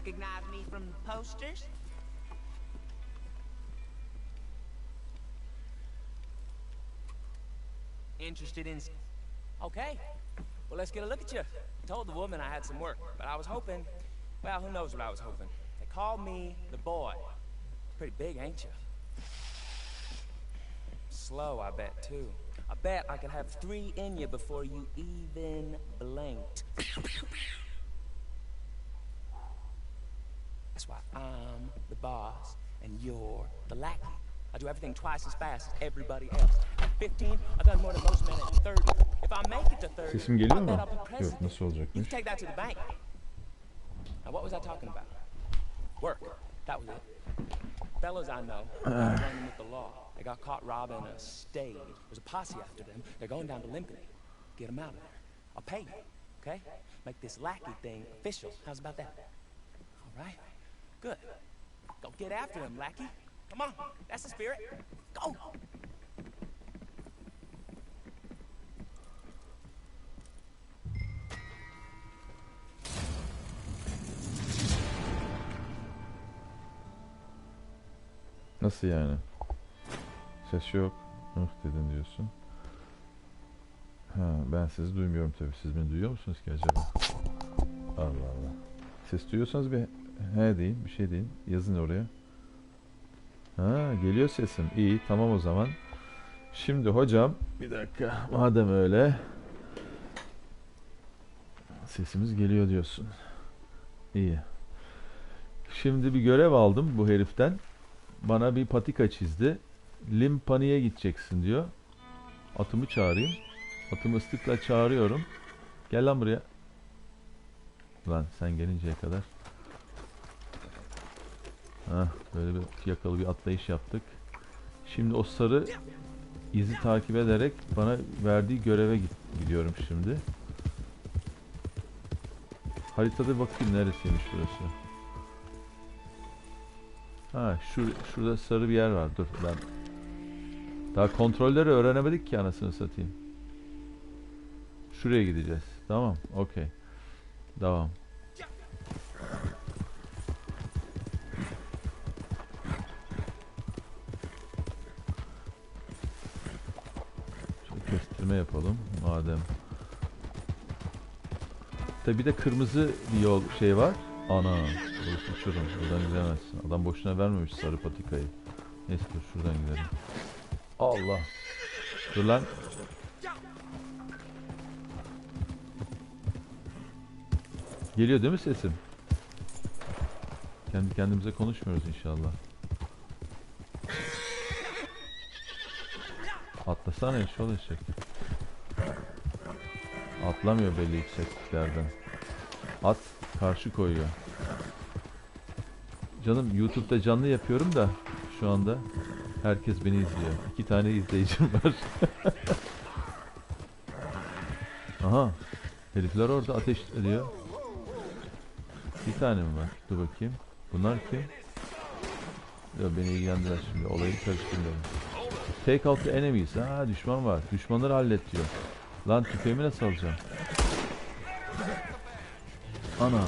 Recognize me from the posters? Interested in... Okay. Well, let's get a look at you. I told the woman I had some work, but I was hoping... Well, who knows what I was hoping. They called me the boy. Pretty big, ain't you? Slow, I bet, too. I bet I could have three in you before you even blinked. That's why I'm the boss and you're the lackey. I do everything twice as fast as everybody else. At 15, I've done more than most men at 30. If I make it to 30, Sesim geliyor mu? I'll be Yok nasıl You olacakmış? take that to the bank. Now, what was I talking about? Work. That was it. Fellows I know are uh. running with the law. They got caught robbing a stage. There's a posse after them. They're going down to Limpany. Get them out of there. I'll pay you, okay? Make this lackey thing official. How's about that? All right. Good. Go get after them, lackey. Come on. That's the spirit. Go. Nasıl yani? Ses yok. Öf dedin diyorsun. Ha, ben sizi duymuyorum tabii. Siz beni duyuyor musunuz ki acaba? Allah Allah. Ses duyuyorsanız bir he deyin, bir şey deyin. Yazın oraya. Ha, geliyor sesim. İyi, tamam o zaman. Şimdi hocam, bir dakika. Madem öyle. Sesimiz geliyor diyorsun. İyi. Şimdi bir görev aldım bu heriften bana bir patika çizdi. Limpani'ye gideceksin diyor. Atımı çağırayım. Atımı ıslıkla çağırıyorum. Gel lan buraya. Lan sen gelinceye kadar. Hah, böyle bir yakalı bir atlayış yaptık. Şimdi o sarı izi takip ederek bana verdiği göreve gidiyorum şimdi. Haritada bakayım neresiymiş burası. Ha şu şurada sarı bir yer var. Dur ben daha kontrolleri öğrenemedik ki anasını satayım. Şuraya gideceğiz. Tamam. Okey. Devam. Tabi bir de kırmızı bir yol şey var. Ana. Burası uçurum. Buradan gidemezsin. Adam boşuna vermemiş sarı patikayı. Neyse dur şuradan gidelim. Allah. Dur lan. Geliyor değil mi sesim? Kendi kendimize konuşmuyoruz inşallah. Atlasana eşol eşek. Atlamıyor belli yüksekliklerden. At karşı koyuyor. Canım YouTube'da canlı yapıyorum da şu anda herkes beni izliyor. İki tane izleyicim var. Aha. Herifler orada ateş ediyor. Bir tane mi var? Dur bakayım. Bunlar kim? Yok beni ilgilendiler şimdi. Olayı karıştırmayalım. Take out the enemies. Ha düşman var. Düşmanları hallet diyor. Lan tüfeğimi nasıl alacağım? Ana.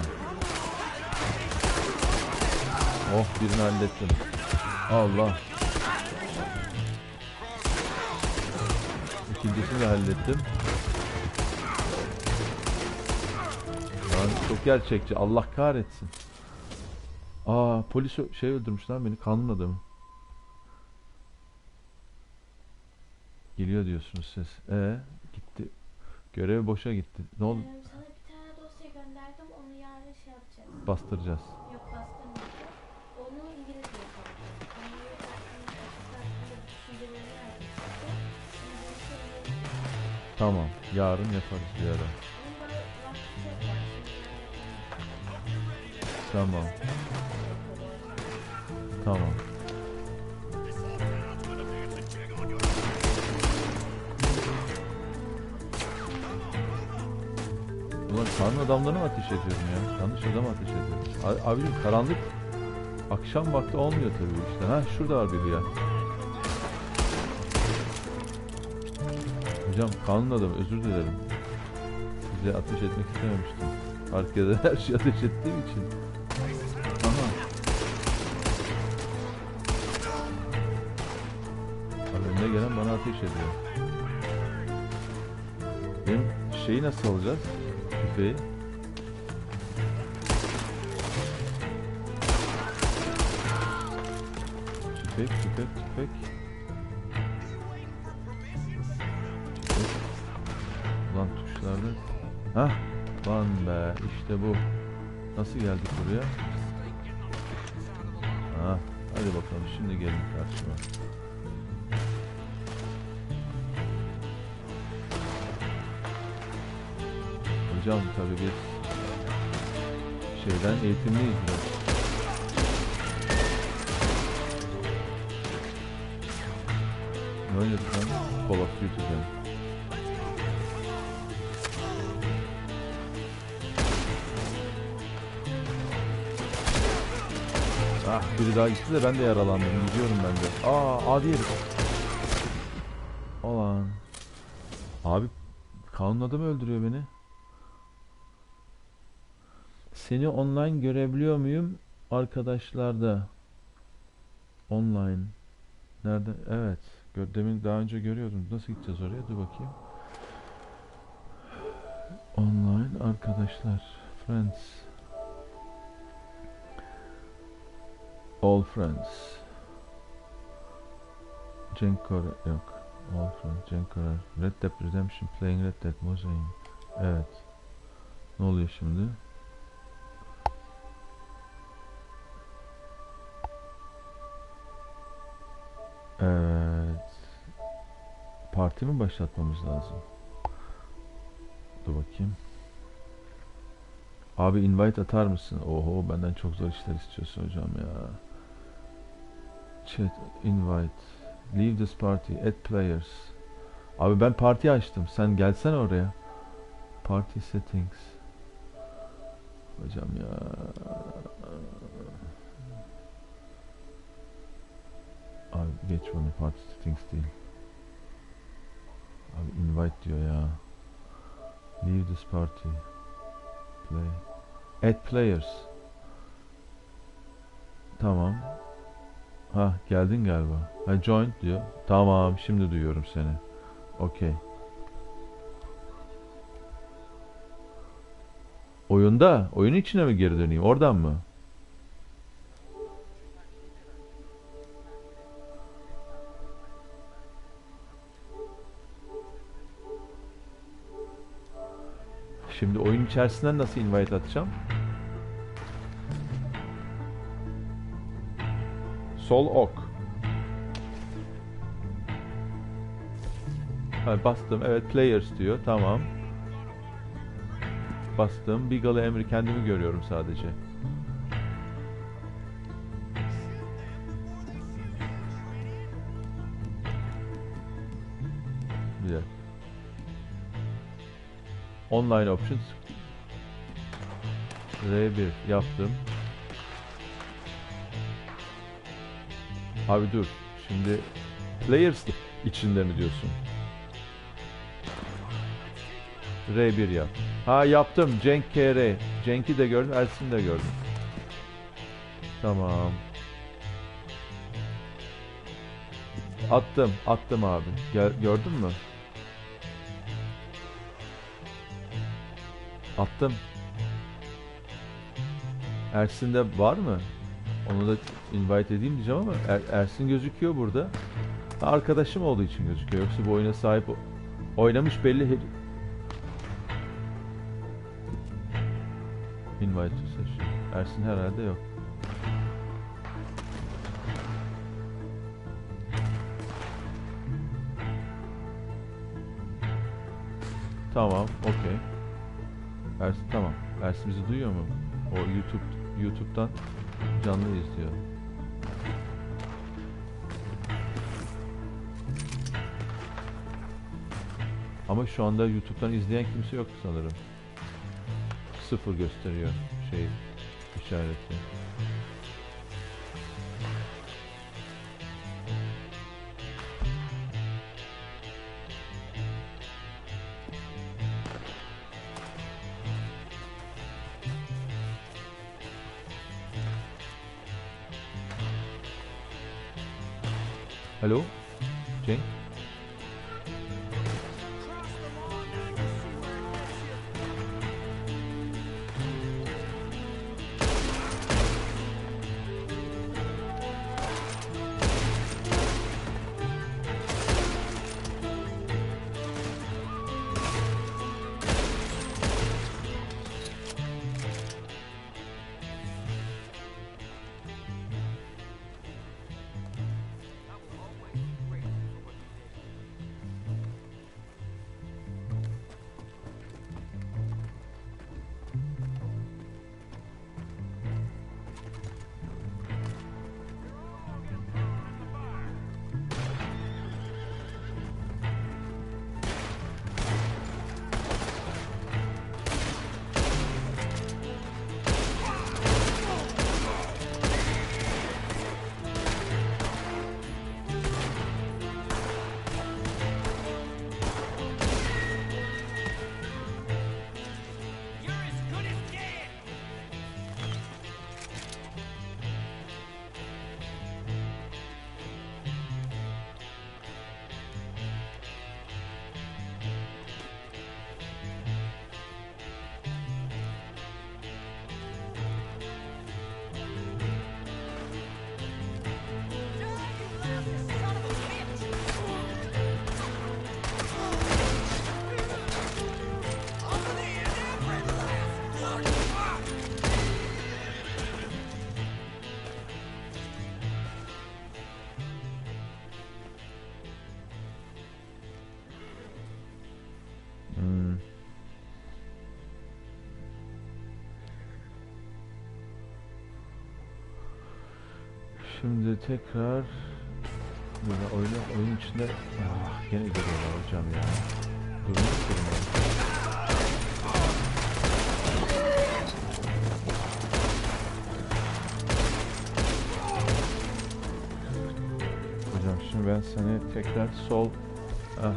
Oh birini hallettim. Allah. İkincisini de hallettim. Lan çok gerçekçi. Allah kahretsin. Aa polis şey öldürmüş lan beni. Kanun adamı. Geliyor diyorsunuz siz. E gitti. Görev boşa gitti. Ne oldu? Ee, sana bir tane dosya gönderdim. Onu yarın şey yapacağız. Bastıracağız. Yok bastırmayacağız. Onu İngilizce yapalım. Düşüncelerini Tamam. Yarın yaparız bir ara. Tamam. Tamam. Karın adamlarına mı ateş ediyorum ya? Yanlış adama ateş ediyorum. A- Abicim karanlık akşam vakti olmuyor tabii işte. Ha şurada var biri ya. Hocam kanun adamı özür dilerim. Size ateş etmek istememiştim. Arkada her şey ateş ettiğim için. Aha. Abi önüne gelen bana ateş ediyor. Benim şeyi nasıl alacağız? Tüfeği. Tüfek, tüfek, tüfek. Tüfek. Ulan tuşlarda. Hah, lan be işte bu. Nasıl geldik buraya? Ha, hadi bakalım şimdi gelin karşıma. Hocam tabii biz şeyden eğitimliyiz biraz. Ne oynadık lan? Call of Duty'den. Ah biri daha gitti de ben de yaralandım. Gidiyorum ben de. Aa adi herif. Olan. Abi kanun adamı öldürüyor beni. Seni online görebiliyor muyum? Arkadaşlarda. Online. Nerede? Evet. Demin daha önce görüyordum. Nasıl gideceğiz oraya? Dur bakayım. Online arkadaşlar. Friends. All friends. Cenk Kore yok. All friends. Cenk Kore. Red Dead Redemption. Playing Red Dead. Mosaic. Evet. Ne oluyor şimdi? Evet. Parti mi başlatmamız lazım? Dur bakayım. Abi invite atar mısın? Oho benden çok zor işler istiyorsun hocam ya. Chat invite. Leave this party. Add players. Abi ben parti açtım. Sen gelsene oraya. Party settings. Hocam ya. Geç bunu party settings değil. Abi invite diyor ya. Leave this party. Play. Add players. Tamam. Ha geldin galiba. Ha join diyor. Tamam şimdi duyuyorum seni. Okey. Oyunda, oyun içine mi geri döneyim? Oradan mı? Şimdi oyun içerisinden nasıl invite atacağım? Sol ok. Ha, bastım. Evet players diyor. Tamam. Bastım. Beagle emri kendimi görüyorum sadece. Online options. R1 yaptım. Abi dur. Şimdi players içinde mi diyorsun? R1 yap. Ha yaptım. Cenk KR. Cenk'i de gördüm. Ersin'i de gördüm. Tamam. Attım. Attım abi. Gel, gördün mü? Attım. Ersin'de var mı? Onu da invite edeyim diyeceğim ama Er- Ersin gözüküyor burada. Arkadaşım olduğu için gözüküyor. Yoksa bu oyuna sahip oynamış belli. Invite to session. Ersin herhalde yok. Tamam, okey. Ersin tamam. Ersin bizi duyuyor mu? O YouTube YouTube'dan canlı izliyor. Ama şu anda YouTube'dan izleyen kimse yok sanırım. Sıfır gösteriyor şey işareti. Alo? Cenk? Şimdi tekrar böyle oyunu oyun içinde ah, gene görüyorlar hocam ya. Durmak ben. Hocam şimdi ben seni tekrar sol ah.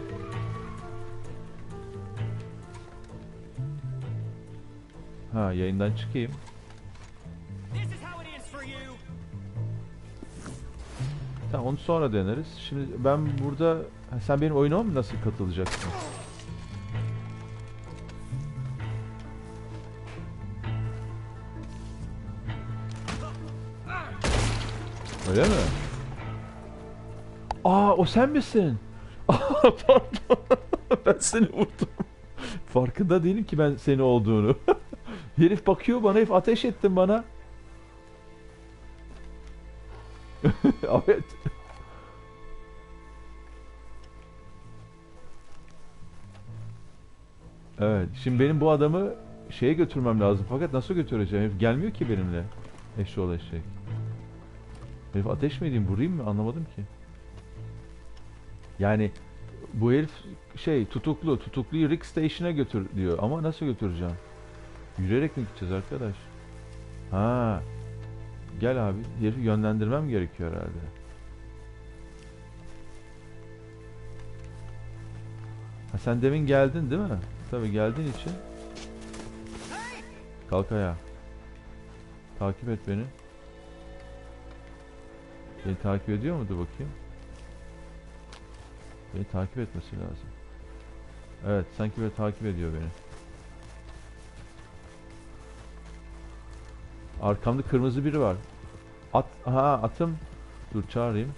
Ha yayından çıkayım. Sonra deneriz. Şimdi ben burada Ha, sen benim oyunuma mı nasıl katılacaksın? Öyle mi? Aa o sen misin? Aa pardon. ben seni vurdum. Farkında değilim ki ben seni olduğunu. herif bakıyor bana, herif ateş ettin bana. evet. Evet. Şimdi benim bu adamı şeye götürmem lazım. Fakat nasıl götüreceğim? Herif gelmiyor ki benimle. Eşşoğlu eşek. Herif ateş mi edeyim, vurayım mı? Anlamadım ki. Yani bu herif şey tutuklu. Tutukluyu Rick Station'a götür diyor. Ama nasıl götüreceğim? Yürüyerek mi gideceğiz arkadaş? Ha. Gel abi. Herifi yönlendirmem gerekiyor herhalde. Ha sen demin geldin değil mi? Tabii geldiğin için. Kalk ayağa. Takip et beni. Beni takip ediyor mu? Dur bakayım. Beni takip etmesi lazım. Evet, sanki böyle takip ediyor beni. Arkamda kırmızı biri var. At, ha atım. Dur çağırayım.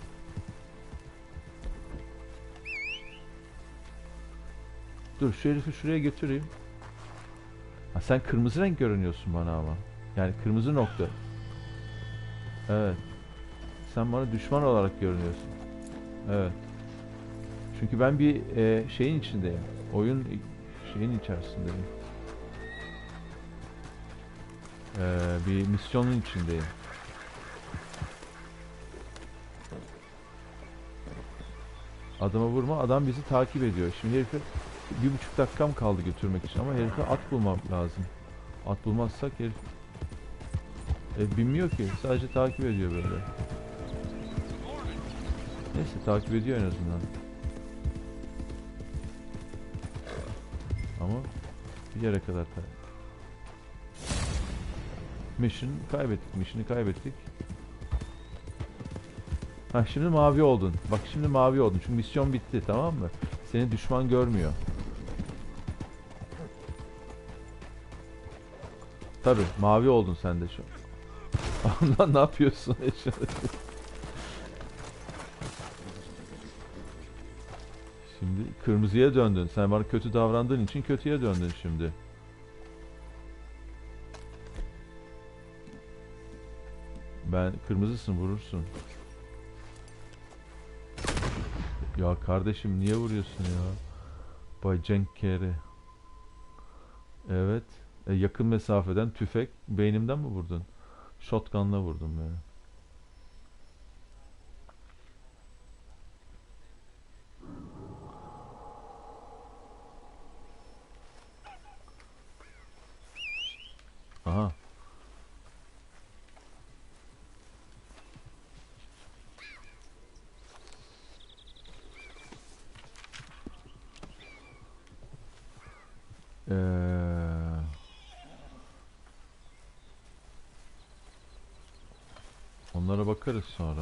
Dur şu herifi şuraya götüreyim. Ha, sen kırmızı renk görünüyorsun bana ama. Yani kırmızı nokta. Evet. Sen bana düşman olarak görünüyorsun. Evet. Çünkü ben bir e, şeyin içindeyim. Oyun şeyin içerisindeyim. Ee, bir misyonun içindeyim. Adama vurma, adam bizi takip ediyor. Şimdi herifi bir buçuk dakikam kaldı götürmek için ama herife at bulmam lazım. At bulmazsak herif e, binmiyor ki. Sadece takip ediyor böyle. Neyse takip ediyor en azından. Ama bir yere kadar ta Mission kaybettik. Mission'ı kaybettik. Ha şimdi mavi oldun. Bak şimdi mavi oldun. Çünkü misyon bitti tamam mı? Seni düşman görmüyor. Tabi mavi oldun sen de şu an. Lan ne yapıyorsun? şimdi kırmızıya döndün. Sen bana kötü davrandığın için kötüye döndün şimdi. Ben kırmızısın vurursun. Ya kardeşim niye vuruyorsun ya? Bay Cenk Kere. Evet. E, yakın mesafeden tüfek beynimden mi vurdun? Shotgun'la vurdum ya. Aha. Ee, bakarız sonra.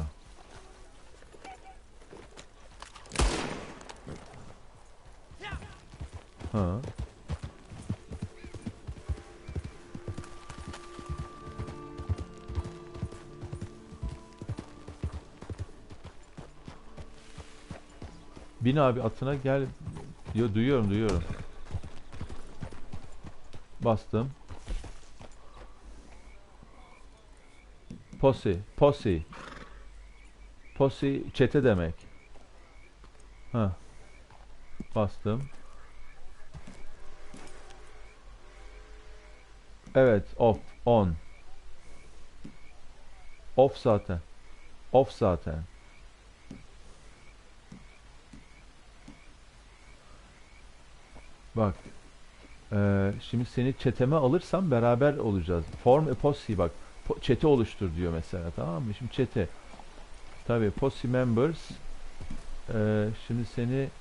Ha. Bin abi atına gel. Yo, duyuyorum duyuyorum. Bastım. Posi, posi. Posi çete demek. Ha. Bastım. Evet, off, on. Off zaten. Off zaten. Bak. Ee, şimdi seni çeteme alırsam beraber olacağız. Form a posse bak. Çete oluştur diyor mesela tamam mı? Şimdi çete. Tabii posse members. Ee, şimdi seni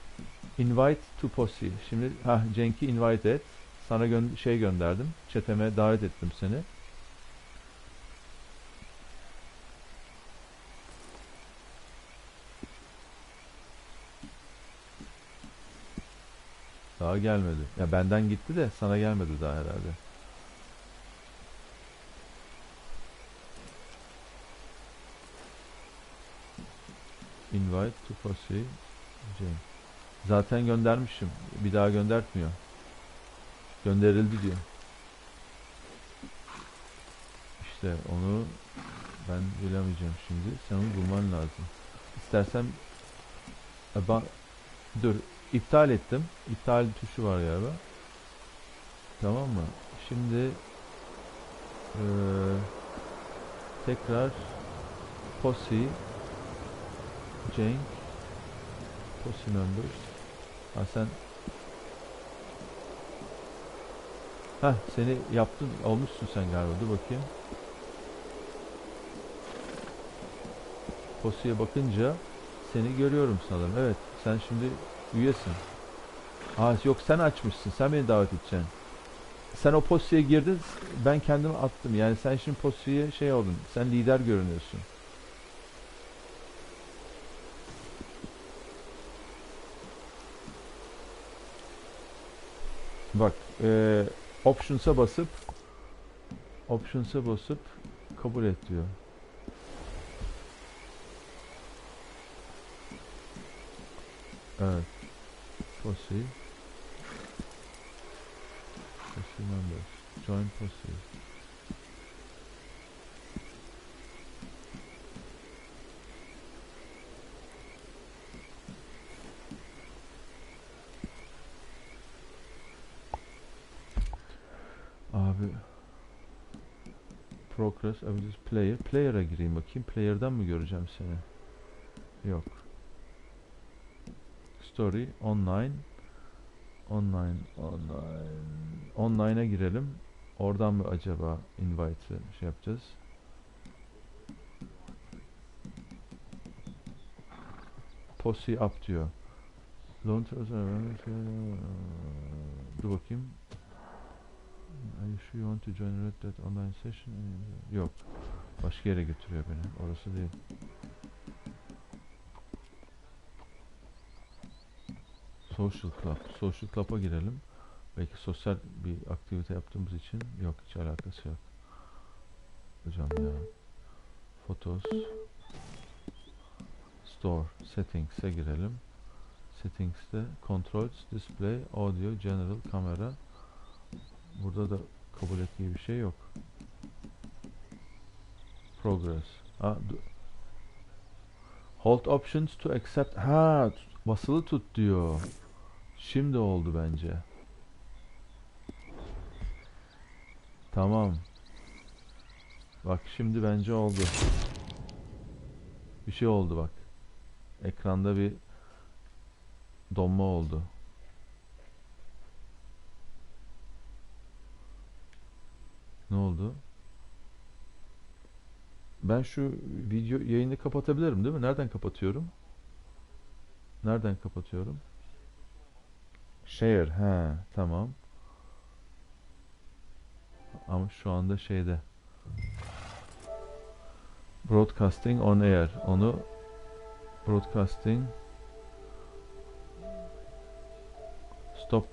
invite to posse. Şimdi ha Cenk'i invite et. Sana gö- şey gönderdim. Çeteme davet ettim seni. Daha gelmedi. Ya benden gitti de sana gelmedi daha herhalde. Invite to Cenk. Zaten göndermişim. Bir daha göndertmiyor. Gönderildi diyor. İşte onu ben bilemeyeceğim şimdi. Sen onu bulman lazım. İstersen E, ba- dur iptal ettim. İptal tuşu var galiba. Tamam mı? Şimdi eee, tekrar Posse Cenk Posse members. Ha sen ha seni yaptın olmuşsun sen galiba. Dur bakayım. Posse'ye bakınca seni görüyorum sanırım. Evet sen şimdi üyesin. Aa, yok sen açmışsın. Sen beni davet edeceksin. Sen o Posse'ye girdin ben kendimi attım. Yani sen şimdi Posse'ye şey oldun sen lider görünüyorsun Bak, eee options'a basıp options'a basıp kabul et diyor. Evet. Posse. Posse members. Join posse. Abi Progress Abilities Player Player'a gireyim bakayım. Player'dan mı göreceğim seni? Yok. Story Online Online Online Online'a girelim. Oradan mı acaba invite'ı şey yapacağız? Posse up diyor. Dur bakayım. Are you sure you want to join Red Dead Online Session? Yok. Başka yere götürüyor beni. Orası değil. Social Club. Social Club'a girelim. Belki sosyal bir aktivite yaptığımız için yok hiç alakası yok. Hocam ya. Fotos. Store. Settings'e girelim. Settings'te Controls, Display, Audio, General, Kamera, Burada da kabul ettiği bir şey yok. Progress. Ha, Hold options to accept. Ha, tut- basılı tut diyor. Şimdi oldu bence. Tamam. Bak şimdi bence oldu. Bir şey oldu bak. Ekranda bir donma oldu. Ne oldu? Ben şu video yayını kapatabilirim değil mi? Nereden kapatıyorum? Nereden kapatıyorum? Share. He, tamam. Ama şu anda şeyde. Broadcasting on air. Onu broadcasting stop